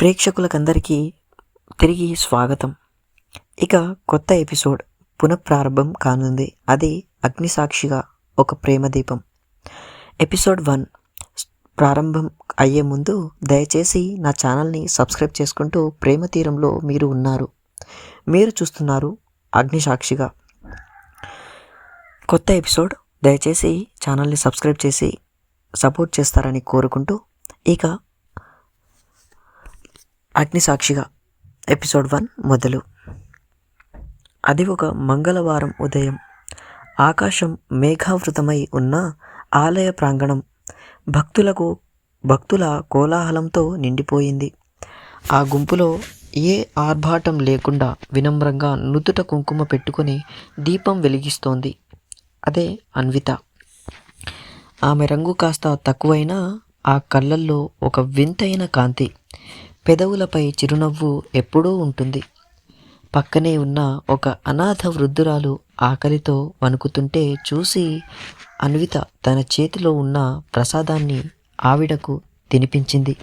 ప్రేక్షకులకందరికీ తిరిగి స్వాగతం. ఇక కొత్త ఎపిసోడ్ పునఃప్రారంభం కానుంది. అది అగ్నిసాక్షిగా ఒక ప్రేమ దీపం. ఎపిసోడ్ వన్ ప్రారంభం అయ్యే ముందు దయచేసి నా ఛానల్ని సబ్స్క్రైబ్ చేసుకుంటూ ప్రేమ తీరంలో మీరు ఉన్నారు. మీరు చూస్తున్నారు అగ్నిసాక్షిగా. కొత్త ఎపిసోడ్ దయచేసి ఛానల్ని సబ్స్క్రైబ్ చేసి సపోర్ట్ చేస్తారని కోరుకుంటూ ఇక అగ్నిసాక్షిగా ఎపిసోడ్ వన్ మొదలు. అది ఒక మంగళవారం ఉదయం. ఆకాశం మేఘావృతమై ఉన్న ఆలయ ప్రాంగణం భక్తులకు భక్తుల కోలాహలంతో నిండిపోయింది. ఆ గుంపులో ఏ ఆర్భాటం లేకుండా వినమ్రంగా నుదుట కుంకుమ పెట్టుకొని దీపం వెలిగిస్తోంది. అదే అన్విత. ఆమె రంగు కాస్త తక్కువైనా ఆ కళ్ళల్లో ఒక వింతైన కాంతి పెదవులపై చిరునవ్వు ఎప్పుడూ ఉంటుంది. పక్కనే ఉన్న ఒక అనాథ వృద్ధురాలు ఆకలితో వణుకుతుంటే చూసి అన్విత తన చేతిలో ఉన్న ప్రసాదాన్ని ఆవిడకు తినిపించింది.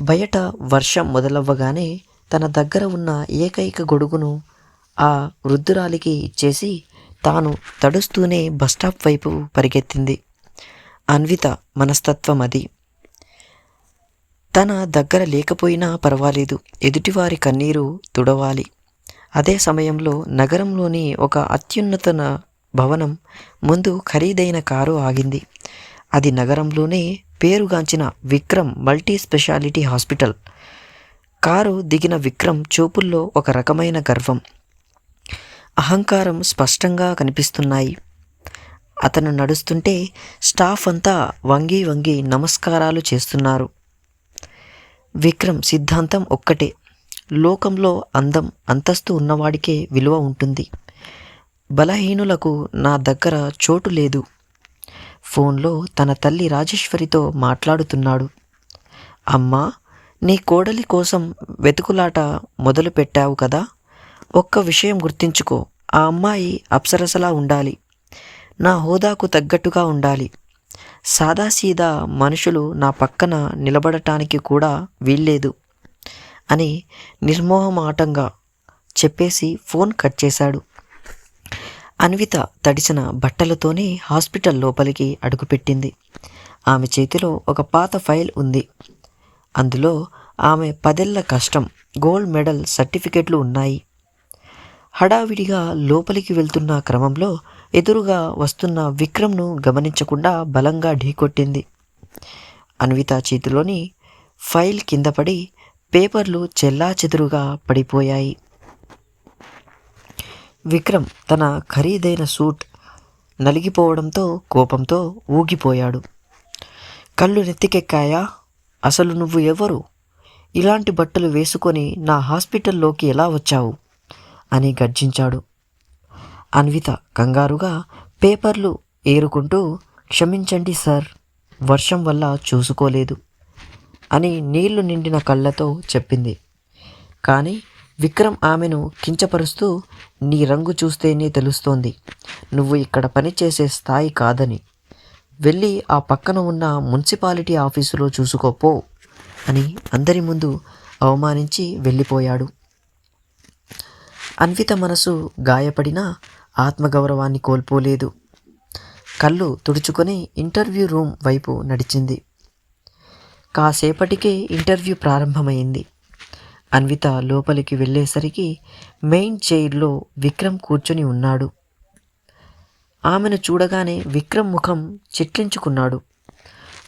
బయట వర్షం మొదలవ్వగానే తన దగ్గర ఉన్న ఏకైక గొడుగును ఆ వృద్ధురాలికి ఇచ్చేసి తాను తడుస్తూనే బస్టాప్ వైపు పరిగెత్తింది. అన్విత మనస్తత్వం అది. తన దగ్గర లేకపోయినా పర్వాలేదు. ఎదుటివారి కన్నీరు తుడవాలి. అదే సమయంలో నగరంలోని ఒక అత్యున్నత భవనం ముందు ఖరీదైన కారు ఆగింది. అది నగరంలోనే పేరుగాంచిన Vikram multi speciality hospital. Car దిగిన విక్రమ్ చూపుల్లో ఒక రకమైన గర్వం. అహంకారం స్పష్టంగా కనిపిస్తున్నాయి. అతను నడుస్తుంటే స్టాఫ్ అంతా వంగి వంగి నమస్కారాలు చేస్తున్నారు. విక్రమ్ సిద్ధాంతం ఒక్కటే. లోకంలో అందం అంతస్తు ఉన్నవాడికే విలువ ఉంటుంది. బలహీనులకు నా దగ్గర చోటు లేదు. ఫోన్లో తన తల్లి రాజేశ్వరితో మాట్లాడుతున్నాడు. అమ్మా నీ కోడలి కోసం వెతుకులాట మొదలు పెట్టావు కదా? ఒక్క విషయం గుర్తించుకో. ఆ అమ్మాయి అప్సరసలా ఉండాలి. నా హోదాకు తగ్గట్టుగా ఉండాలి. సాదాసీదా మనుషులు నా పక్కన నిలబడటానికి కూడా వీల్లేదు అని నిర్మోహమాటంగా చెప్పేసి ఫోన్ కట్ చేశాడు. అన్విత తడిసిన బట్టలతోనే హాస్పిటల్ లోపలికి అడుగుపెట్టింది. ఆమె చేతిలో ఒక పాత ఫైల్ ఉంది. అందులో ఆమె పదేళ్ళ కష్టం గోల్డ్ మెడల్ సర్టిఫికెట్లు ఉన్నాయి. హడావిడిగా లోపలికి వెళ్తున్న క్రమంలో ఎదురుగా వస్తున్న విక్రమ్ను గమనించకుండా బలంగా ఢీకొట్టింది. అన్విత చేతిలోని ఫైల్ కింద పడి పేపర్లు చెల్లా చెదురుగా పడిపోయాయి. విక్రమ్ తన ఖరీదైన సూట్ నలిగిపోవడంతో కోపంతో ఊగిపోయాడు. కళ్ళు నెత్తికెక్కాయా? అసలు నువ్వు ఎవరు? ఇలాంటి బట్టలు వేసుకొని నా హాస్పిటల్లోకి ఎలా వచ్చావు? అని గర్జించాడు. అన్విత కంగారుగా పేపర్లు ఏరుకుంటూ క్షమించండి సార్ వర్షం వల్ల చూసుకోలేదు అని నీళ్ళు నిండిన కళ్ళతో చెప్పింది. కానీ విక్రమ్ ఆమెను కించపరుస్తూ నీ రంగు చూస్తేనే తెలుస్తోంది. నువ్వు ఇక్కడ పనిచేసే స్థాయి కాదని. వెళ్ళి ఆ పక్కన ఉన్న మున్సిపాలిటీ ఆఫీసులో చూసుకోపో అని అందరి ముందు అవమానించి వెళ్ళిపోయాడు. అన్విత మనసు గాయపడినా ఆత్మగౌరవాన్ని కోల్పోలేదు. కళ్ళు తుడుచుకొని ఇంటర్వ్యూ రూమ్ వైపు నడిచింది. కాసేపటికే ఇంటర్వ్యూ ప్రారంభమైంది. అన్విత లోపలికి వెళ్ళేసరికి మెయిన్ చైర్లో విక్రమ్ కూర్చొని ఉన్నాడు. ఆమెను చూడగానే విక్రమ్ ముఖం చిట్లించుకున్నాడు.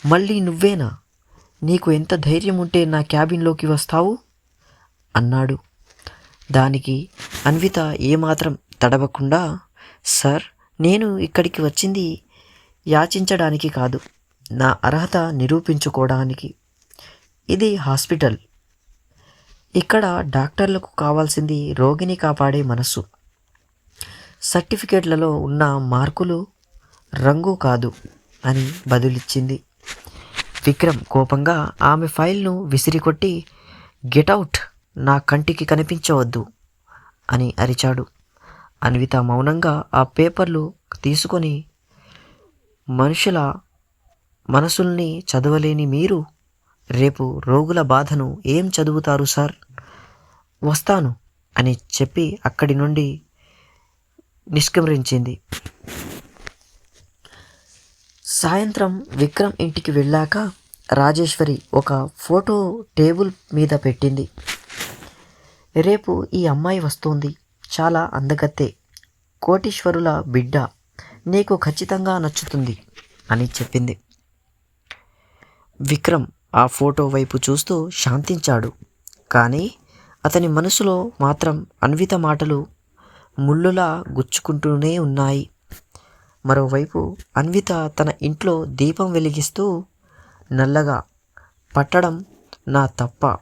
మళ్ళీ నువ్వేనా? నీకు ఎంత ధైర్యం ఉంటే నా క్యాబిన్లోకి వస్తావు? అన్నాడు. దానికి అన్విత ఏమాత్రం తడవకుండా సార్ నేను ఇక్కడికి వచ్చింది యాచించడానికి కాదు నా అర్హత నిరూపించుకోవడానికి. ఇది హాస్పిటల్. ఇక్కడ డాక్టర్లకు కావాల్సింది రోగిని కాపాడే మనస్సు సర్టిఫికేట్లలో ఉన్న మార్కులు రంగు కాదు అని బదులిచ్చింది. విక్రమ్ కోపంగా ఆమె ఫైల్ను విసిరికొట్టి గెటౌట్ నా కంటికి కనిపించవద్దు అని అరిచాడు. అన్విత మౌనంగా ఆ పేపర్లు తీసుకొని మనుషుల మనసుల్ని చదవలేని మీరు రేపు రోగుల బాధను ఏం చదువుతారు సార్? వస్తాను అని చెప్పి అక్కడి నుండి నిష్క్రమించింది. సాయంత్రం విక్రమ్ ఇంటికి వెళ్ళాక రాజేశ్వరి ఒక ఫోటో టేబుల్ మీద పెట్టింది. రేపు ఈ అమ్మాయి వస్తోంది. చాలా అందగత్తే. కోటీశ్వరుల బిడ్డ నీకు ఖచ్చితంగా నచ్చుతుంది అని చెప్పింది. విక్రమ్ ఆ ఫోటో వైపు చూస్తూ శాంతించాడు. కానీ అతని మనసులో మాత్రం అన్విత మాటలు ముళ్ళులా గుచ్చుకుంటూనే ఉన్నాయి. మరోవైపు అన్విత తన ఇంట్లో దీపం వెలిగిస్తూ నల్లగా పట్టడం నా తప్ప.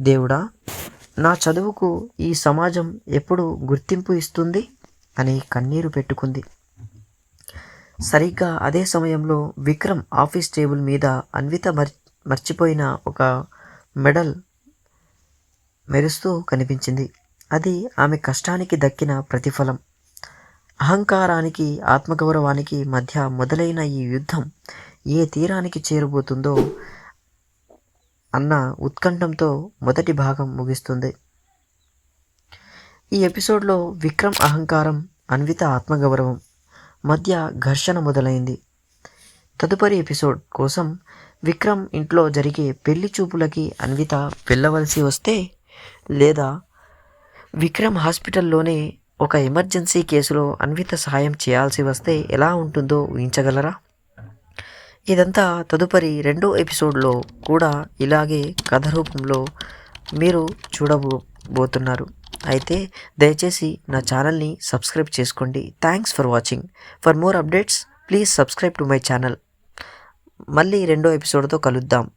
దేవుడా నా చదువుకు ఈ సమాజం ఎప్పుడు గుర్తింపు ఇస్తుంది? అని కన్నీరు పెట్టుకుంది. సరిగ్గా అదే సమయంలో విక్రమ్ ఆఫీస్ టేబుల్ మీద అన్విత మర్ మర్చిపోయిన ఒక మెడల్ మెరుస్తూ కనిపించింది. అది ఆమె కష్టానికి దక్కిన ప్రతిఫలం. అహంకారానికి ఆత్మగౌరవానికి మధ్య మొదలైన ఈ యుద్ధం ఏ తీరానికి చేరబోతుందో అన్న ఉత్కంఠంతో మొదటి భాగం ముగిస్తుంది. ఈ ఎపిసోడ్లో విక్రమ్ అహంకారం అన్విత ఆత్మగౌరవం మధ్య ఘర్షణ మొదలైంది. తదుపరి ఎపిసోడ్ కోసం విక్రమ్ ఇంట్లో జరిగే పెళ్ళి చూపులకి అన్విత వెళ్ళవలసి వస్తే లేదా విక్రమ్ హాస్పిటల్లోనే ఒక ఎమర్జెన్సీ కేసులో అన్విత సహాయం చేయాల్సి వస్తే ఎలా ఉంటుందో ఊహించగలరా? ఇదంతా తదుపరి రెండో ఎపిసోడ్లో కూడా ఇలాగే కథ రూపంలో మీరు చూడబోతున్నారు. అయితే దయచేసి నా ఛానల్ని సబ్స్క్రైబ్ చేసుకోండి. Thanks for watching. For more updates please subscribe to my channel. మళ్ళీ రెండో ఎపిసోడ్తో కలుద్దాం.